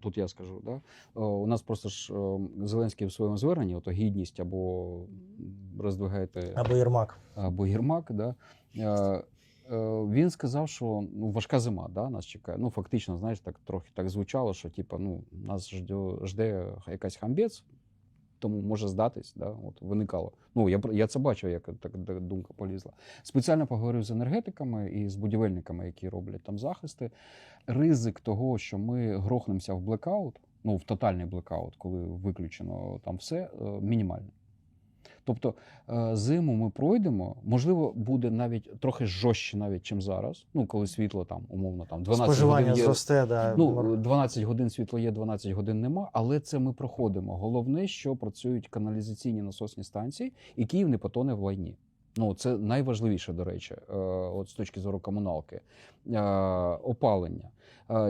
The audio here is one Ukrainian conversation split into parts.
Тут я скажу, да? Е, у нас просто ж е, Зеленський в своєму зверненні, ото гідність або роздвигаєте Або Єрмак. або Єрмак, да, е, він сказав, що ну, важка зима да, нас чекає. Ну, фактично, знаєш, так трохи так звучало, що типу, ну, нас жде, жде якась хамбець, тому може здатись. Да, от, виникало. Ну, я, я це бачив, як так думка полізла. Спеціально поговорив з енергетиками і з будівельниками, які роблять там захисти. Ризик того, що ми грохнемося в блекаут, ну, в тотальний блекаут, коли виключено там все, е, мінімальний. Тобто е, зиму ми пройдемо, можливо, буде навіть трохи жорстче, навіть чим зараз. Ну, коли світло там, умовно, там 12 Споживання годин є. зросте, да. Ну, 12 годин світло є, 12 годин нема, але це ми проходимо. Головне, що працюють каналізаційні насосні станції, і Київ не потоне в лайні. Ну, це найважливіше, до речі, е, от з точки зору комуналки. Е, Опалення.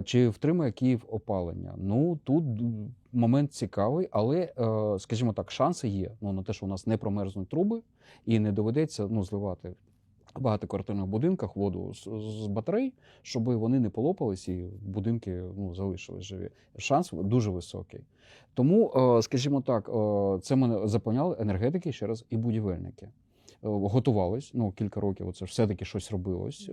Чи втримає Київ опалення? Ну тут момент цікавий, але, е, скажімо так, шанси є ну, на те, що у нас не промерзнуть труби і не доведеться ну, зливати в багатоквартирних будинках воду з, з батарей, щоб вони не полопались і будинки ну, залишились живі. Шанс дуже високий. Тому, е, скажімо так, е, це мене заповняли енергетики ще раз і будівельники. Готувались ну кілька років. Це все-таки щось робилось,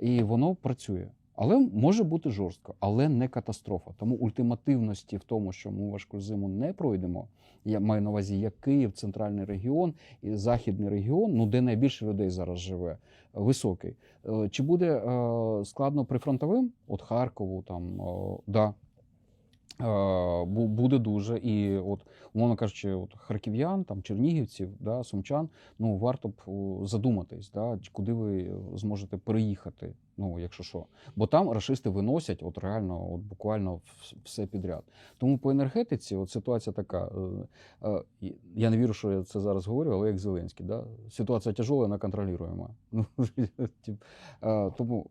і воно працює. Але може бути жорстко, але не катастрофа. Тому ультимативності в тому, що ми важку зиму не пройдемо. Я маю на увазі як Київ, центральний регіон і західний регіон, ну де найбільше людей зараз живе, високий. Е, Чи буде е, складно прифронтовим? От Харкову, там е, да. Бу- Буде дуже. І от, умовно кажучи, от харків'ян, там, чернігівців, да, сумчан, ну варто б задуматись, да, куди ви зможете переїхати, ну, якщо що. Бо там рашисти виносять от реально, от буквально все підряд. Тому по енергетиці от ситуація така. е, е, Я не вірю, що я це зараз говорю, але як Зеленський. Да? Ситуація тяжела, вона контролюємо. Ну, е, тому